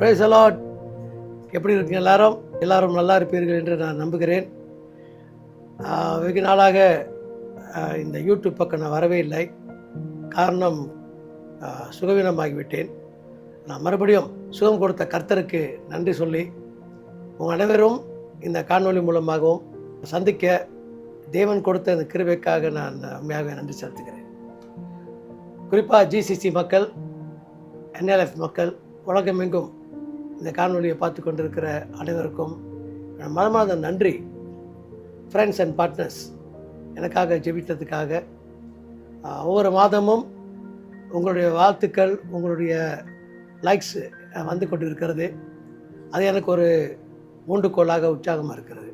Price allot எப்படி இருக்கீங்க எல்லாரும்? எல்லாரும் நல்லா இருப்பீர்கள் என்று நான் நம்புகிறேன். வெகு நாளாக இந்த யூடியூப் பக்கம் நான் வரவே இல்லை. காரணம் சுகவீனமாகிவிட்டேன். நான் மறுபடியும் சுகம் கொடுத்த கர்த்தருக்கு நன்றி சொல்லி உங்கள் அனைவரும் இந்த காணொலி மூலமாகவும் சந்திக்க தேவன் கொடுத்த இந்த கிருபைக்காக நான் உண்மையாக நன்றி செலுத்துகிறேன். குறிப்பாக ஜிசிசி மக்கள் என்எல்எஃப் மக்கள் உலகமெங்கும் இந்த காணொலியை பார்த்து கொண்டிருக்கிற அனைவருக்கும் என் மனமார்ந்த நன்றி. ஃப்ரெண்ட்ஸ் அண்ட் பார்ட்னர்ஸ் எனக்காக ஜெபித்ததுக்காக. ஒவ்வொரு மாதமும் உங்களுடைய வாழ்த்துக்கள் உங்களுடைய லைக்ஸ் வந்து கொண்டு இருக்கிறது அது எனக்கு ஒரு மூண்டுகோளாக உற்சாகமாக இருக்கிறது.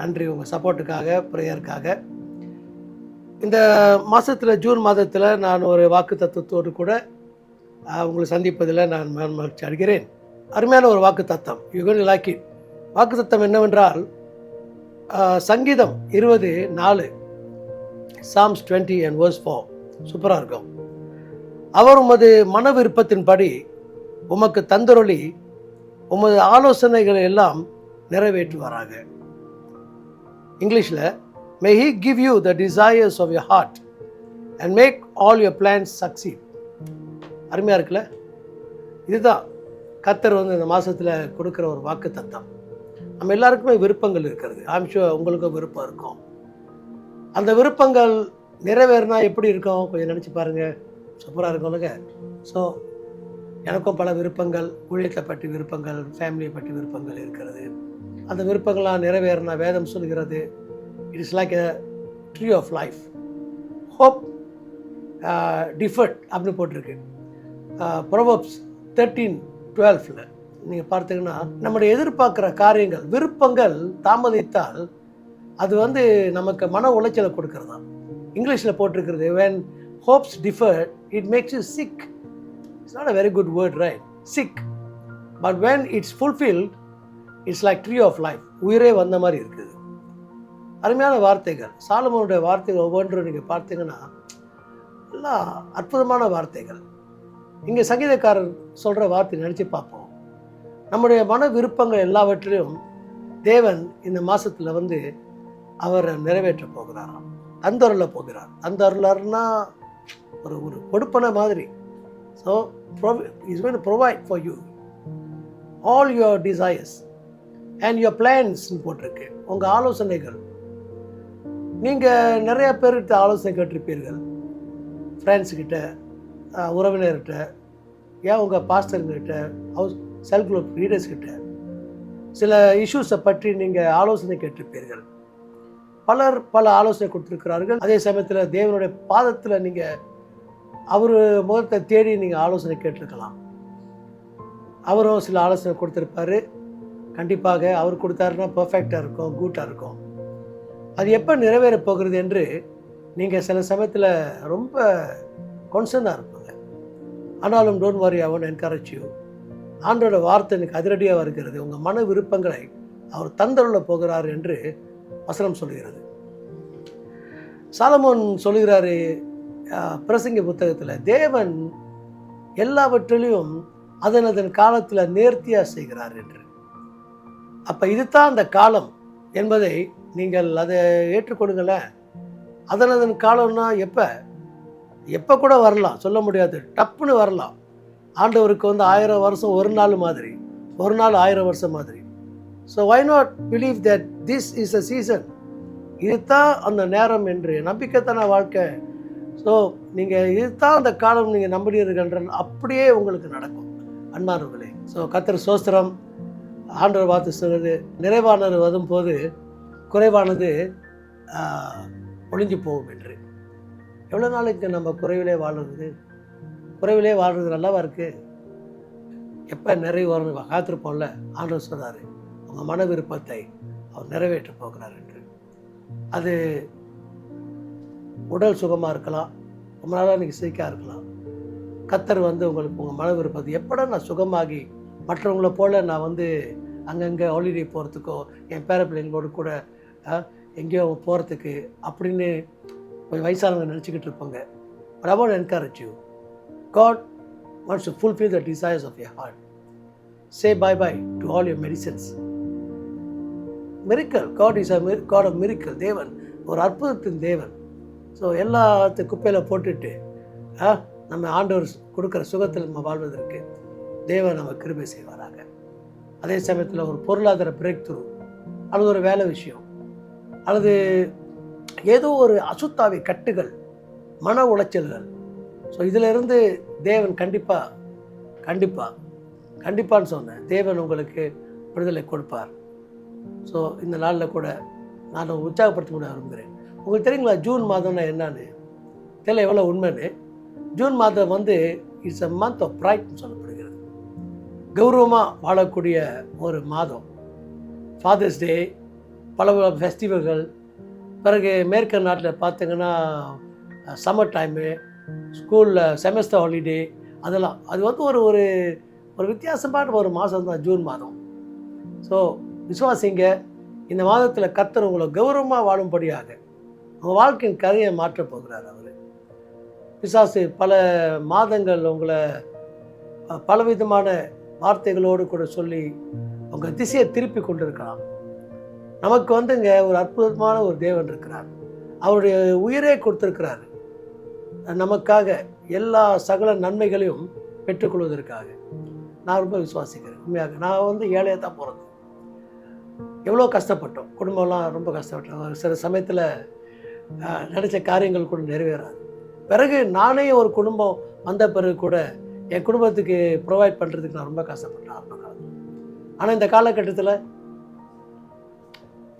நன்றி உங்கள் சப்போர்ட்டுக்காக ப்ரேயருக்காக இந்த மாதத்தில் ஜூன் மாதத்தில் நான் ஒரு வாக்கு தத்துவத்தோடு கூட உங்களை சந்திப்பதில் நான் மகிழ்ச்சி அடைகிறேன். அருமையான ஒரு வாக்கு தத்தம் யுகன் லாக்கி வாக்கு தத்தம் என்னவென்றால் சங்கீதம் இருபது நாலு Psalms twenty and verse four சூப்பராக இருக்கும். அவர் உமது மன விருப்பத்தின்படி உமக்கு தந்தரொளி உமது ஆலோசனைகளை எல்லாம் நிறைவேற்றுவாராக. இங்கிலீஷில் may he give you the desires of your heart and make all your plans succeed அருமையாக இருக்குல்ல? இதுதான் கத்தர் வந்து இந்த மாதத்தில் கொடுக்குற ஒரு வாக்கு தத்தம். நம்ம எல்லாருக்குமே விருப்பங்கள் இருக்கிறது. ஆம்ஷோ உங்களுக்கும் விருப்பம் இருக்கும். அந்த விருப்பங்கள் நிறைவேறினா எப்படி இருக்கும்? கொஞ்சம் நினச்சி பாருங்கள் சூப்பராக இருக்கும்லங்க ஸோ எனக்கும் பல விருப்பங்கள் ஊழியத்தை பற்றி விருப்பங்கள் ஃபேமிலியை பற்றி விருப்பங்கள் இருக்கிறது. அந்த விருப்பங்கள்லாம் நிறைவேறினா வேதம் சொல்கிறது. It is like a tree of life hope deferred அப்படின்னு போட்டிருக்கு. Uh, ப்ரொவப்ஸ் தேர்ட்டீன் டுவெல்த்தில் நீங்கள் பார்த்தீங்கன்னா நம்முடைய எதிர்பார்க்குற காரியங்கள் விருப்பங்கள் தாமதித்தால் அது வந்து நமக்கு மன உளைச்சலை கொடுக்கறதா? இங்கிலீஷில் போட்டிருக்கிறது when hopes deferred it makes you sick it's not a very good word right sick but when it's fulfilled it's like tree of life உயிரே வந்த மாதிரி இருக்குது. அருமையான வார்த்தைகள். சாலமோனுடைய வார்த்தைகள் ஒவ்வொன்றும் நீங்கள் பார்த்தீங்கன்னா எல்லாம் அற்புதமான வார்த்தைகள். இங்கே சங்கீதக்காரர் சொல்கிற வார்த்தை நினச்சி பார்ப்போம். நம்முடைய மன விருப்பங்கள் எல்லாவற்றிலும் தேவன் இந்த மாதத்தில் வந்து அவரை நிறைவேற்ற போகிறாராம். தந்தருள போகிறார். அந்த தந்தருளர்னா ஒரு ஒரு கொடுப்பன மாதிரி. So is going provide for you all your desires and your பிளான்ஸ்னு போட்டிருக்கு. உங்கள் ஆலோசனைகள். நீங்கள் நிறைய பேர்கிட்ட ஆலோசனை கேட்டிருப்பீர்கள். ஃப்ரெண்ட்ஸுக்கிட்ட உறவினர்கிட்ட ஏன் உங்கள் பாஸ்டருங்கிட்ட ஹவுஸ் செல்ஃப் குரூப் லீடர்ஸ்கிட்ட சில இஷ்யூஸை பற்றி நீங்கள் ஆலோசனை கேட்டிருப்பீர்கள். பலர் பல ஆலோசனை கொடுத்துருக்கிறார்கள். அதே சமயத்தில் தேவனுடைய பாதத்தில் நீங்கள் அவர் முகத்தை தேடி நீங்கள் ஆலோசனை கேட்டிருக்கலாம். அவரும் சில ஆலோசனை கொடுத்துருப்பாரு. கண்டிப்பாக அவர் கொடுத்தாருன்னா பர்ஃபெக்டாக இருக்கும் கூட்டாக இருக்கும். அது எப்போ நிறைவேற போகிறது என்று நீங்கள் சில சமயத்தில் ரொம்ப கொன்சர்னாக இருக்கும் ஆனாலும் டோன்ட் வரி அவன் என்கரேஜ் யூ ஆண்டோட வார்த்தை எனக்கு அதிரடியாக இருக்கிறது உங்கள் மன விருப்பங்களை அவர் தந்தருள போகிறார் என்று வசனம் சொல்கிறது. சாலமோன் சொல்கிறாரு பிரசங்க புத்தகத்தில் தேவன் எல்லாவற்றிலையும் அதன் அதன் காலத்தில் நேர்த்தியாக செய்கிறார் என்று. அப்போ இதுதான் அந்த காலம் என்பதை நீங்கள் அதை ஏற்றுக்கொடுங்களேன் அதன் அதன் காலம்னா எப்போ? எப்போ கூட வரலாம் சொல்ல முடியாது. டப்புன்னு வரலாம். ஆண்டவருக்கு வந்து ஆயிரம் வருஷம் ஒரு நாள் மாதிரி. ஒரு நாள் ஆயிரம் வருஷம் மாதிரி. So why not believe that this is a season இதுதான் அந்த நேரம் என்று நம்பிக்கைத்தான வாழ்க்கை. ஸோ நீங்கள் இதுதான் அந்த காலம் நீங்கள் நம்புகிறீர்கள் அப்படியே உங்களுக்கு நடக்கும். அன்பானவர்களே ஸோ கத்தர் சோஸ்திரம் ஆண்டவர் பார்த்து சொல்வது நிறைவானது வரும்போது குறைவானது ஒளிஞ்சு போகும் என்று. எவ்வளோ நாளைக்கு நம்ம குறைவிலே வாழ்றது? குறைவிலே வாழ்கிறது நல்லாவா இருக்குது எப்போ நிறைவு வரணும் காத்திருப்போம்ல? ஆண்டவர் சொன்னார் உங்கள் மன விருப்பத்தை அவர் நிறைவேற்ற போகிறார் என்று. அது உடல் சுகமாக இருக்கலாம். ரொம்ப நாளாக நீங்கள் சிரிக்காக இருக்கலாம். கத்தர் வந்து உங்களுக்கு உங்கள் மன விருப்பத்தை எப்படா நான் சுகமாகி மற்றவங்கள போல் நான் வந்து அங்கங்கே ஹாலிடே போகிறதுக்கோ என் பேர பிள்ளைங்களோட கூட எங்கேயோ போகிறதுக்கு அப்படின்னு கொஞ்சம் வயசானவங்க நினச்சிக்கிட்டு இருப்பாங்க. But I want to encourage you. God wants to fulfill the desires say bye bye to all your medicines miracle God is a God of miracle தேவன் ஒரு அற்புதத்தின் தேவன். ஸோ எல்லாத்து குப்பையில் போட்டுட்டு நம்ம ஆண்டவர் கொடுக்குற சுகத்தில் நம்ம வாழ்வதற்கு தேவன் நம்ம கிருபை செய்வாராங்க அதே சமயத்தில் ஒரு பொருளாதார பிரேக் த்ரூ அல்லது ஒரு வேலை விஷயம். அல்லது ஏதோ ஒரு அசுத்தாவி கட்டுகள் மன உளைச்சல்கள். ஸோ இதிலிருந்து தேவன் கண்டிப்பாக கண்டிப்பாக கண்டிப்பான்னு சொன்னேன். தேவன் உங்களுக்கு விடுதலை கொடுப்பார். ஸோ இந்த நாளில் கூட நான் உற்சாகப்படுத்த கூட விரும்புகிறேன். உங்களுக்கு தெரியுங்களா ஜூன் மாதம்னா என்னன்னு? தெரியல எவ்வளோ உண்மைன்னு? ஜூன் மாதம் வந்து இட்ஸ் அ மந்த் ஆஃப் ப்ரைட்னு சொல்லப்படுகிறது. கௌரவமாக வாழக்கூடிய ஒரு மாதம். ஃபாதர்ஸ் டே பல பல ஃபெஸ்டிவல்கள் பிறகு மேற்கு நாட்டில் பார்த்தீங்கன்னா சம்மர் டைமு ஸ்கூலில் செமஸ்டர் ஹாலிடே அதெல்லாம். அது வந்து ஒரு ஒரு ஒரு வித்தியாசமான ஒரு மாதம் தான் ஜூன் மாதம். ஸோ விசுவாசிங்க இந்த மாதத்தில் கத்தர் உங்களை கௌரவமாக வாழும்படியாக உங்கள் வாழ்க்கையின் கதையை மாற்றப் போகிறார் அவர். பிசாசு பல மாதங்கள் உங்களை பலவிதமான வார்த்தைகளோடு கூட சொல்லி உங்கள் திசையை திருப்பி கொண்டிருக்கலாம் நமக்கு வந்துங்க ஒரு அற்புதமான ஒரு தேவன் இருக்கிறார். அவருடைய உயிரே கொடுத்திருக்கிறார். நமக்காக எல்லா சகல நன்மைகளையும் பெற்றுக்கொள்வதற்காக நான் ரொம்ப விசுவாசிக்கிறேன். உண்மையாக நான் வந்து ஏழையாக தான் போகிறது எவ்வளோ கஷ்டப்பட்டோம். குடும்பம்லாம் ரொம்ப கஷ்டப்பட்டோம். சில சமயத்தில் நினச்ச காரியங்கள் கூட நிறைவேறாது. பிறகு நானே ஒரு குடும்பம் வந்த பிறகு கூட என் குடும்பத்துக்கு ப்ரொவைட் பண்ணுறதுக்கு நான் ரொம்ப கஷ்டப்பட்டேன். ஆரம்ப காலத்தில். ஆனால் இந்த காலகட்டத்தில்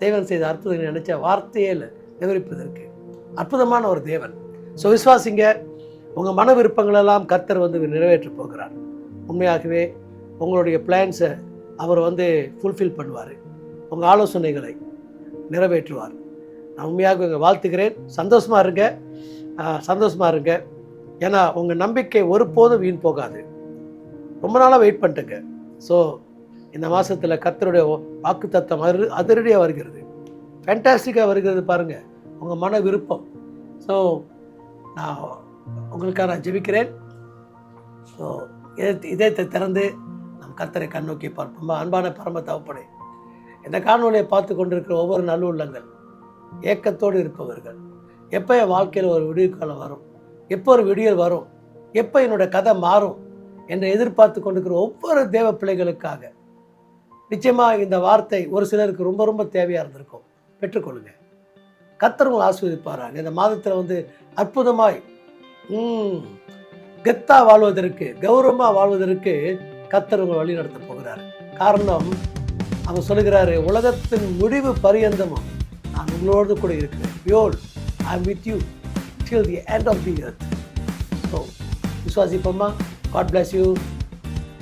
தேவன் செய்த அற்புதங்களை நினைச்ச வார்த்தையே இல்லை விவரிப்பதற்கு. அற்புதமான ஒரு தேவன். ஸோ விஸ்வாசிங்க உங்கள் மன விருப்பங்களெல்லாம் கர்த்தர் வந்து நிறைவேற்றி போகிறார். உண்மையாகவே உங்களுடைய பிளான்ஸை அவர் வந்து ஃபுல்ஃபில் பண்ணுவார். உங்கள் ஆலோசனைகளை நிறைவேற்றுவார். நான் உண்மையாக உங்கள் வாழ்த்துக்கிறேன் சந்தோஷமாக இருங்க. சந்தோஷமாக இருங்க. ஏன்னா உங்கள் நம்பிக்கை ஒருபோதும் வீண் போகாது. ரொம்ப நாளாக வெயிட் பண்ணிட்டுங்க ஸோ இந்த மாதத்தில் கத்தருடைய வாக்கு தத்தம் அரு அதிரடியாக வருகிறது. ஃபேண்டாஸ்டிக்காக வருகிறது பாருங்கள் உங்கள் மன விருப்பம். ஸோ நான் உங்களுக்காக நான் ஜெபிக்கிறேன். ஸோ இதயத்தை இதயத்தை திறந்து நம் கத்தரை கண்ணோக்கி பார்ப்போம். அன்பான பரம தவப்படை இந்த காணொலியை பார்த்து கொண்டிருக்கிற ஒவ்வொரு நல்லுள்ளங்கள் ஏக்கத்தோடு இருப்பவர்கள். எப்போ என் வாழ்க்கையில் ஒரு விடிவு காலம் வரும்? எப்போ ஒரு விடியல் வரும்? எப்போ என்னோட கதை மாறும்? என்று எதிர்பார்த்து கொண்டிருக்கிற ஒவ்வொரு தேவ பிள்ளைகளுக்காக நிச்சயமாக இந்த வார்த்தை ஒரு சிலருக்கு ரொம்ப ரொம்ப தேவையாக இருந்திருக்கும். பெற்றுக்கொள்ளுங்க. கத்தர் உங்களை ஆஸ்வதிப்பாராங்க இந்த மாதத்தில் வந்து அற்புதமாய் கெத்தாக கெத்தா வாழ்வதற்கு கௌரவமாக வாழ்வதற்கு கத்தர் உங்களை வழி நடத்த போகிறார். காரணம் அவர் சொல்லுகிறாரு உலகத்தின் முடிவு பரியந்தமும் நான் உங்களோடு கூட இருக்கிறேன். யோல் I am with you till the end of the earth so விஸ்வாசிப்போமா God bless you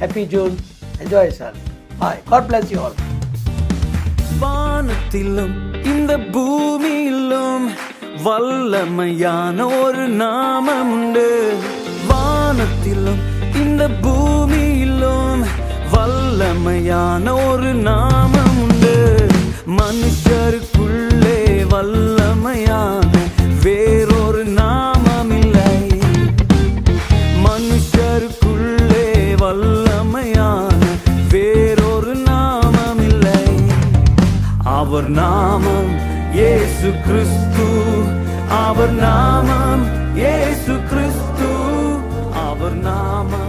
happy June enjoy sir bye God bless you all வானத்திலும் இந்த பூமியிலும் வல்லமையான ஒரு நாமம் உண்டு. வானத்திலும் இந்த பூமியிலும் வல்லமையான ஒரு நாமம் உண்டு. மனுஷருக்குள்ளே வல்லமையான வேறொரு அவர் நாமம் ஏசு கிறிஸ்து. அவர் நாமம் ஏசு கிறிஸ்து. அவர் நாமம்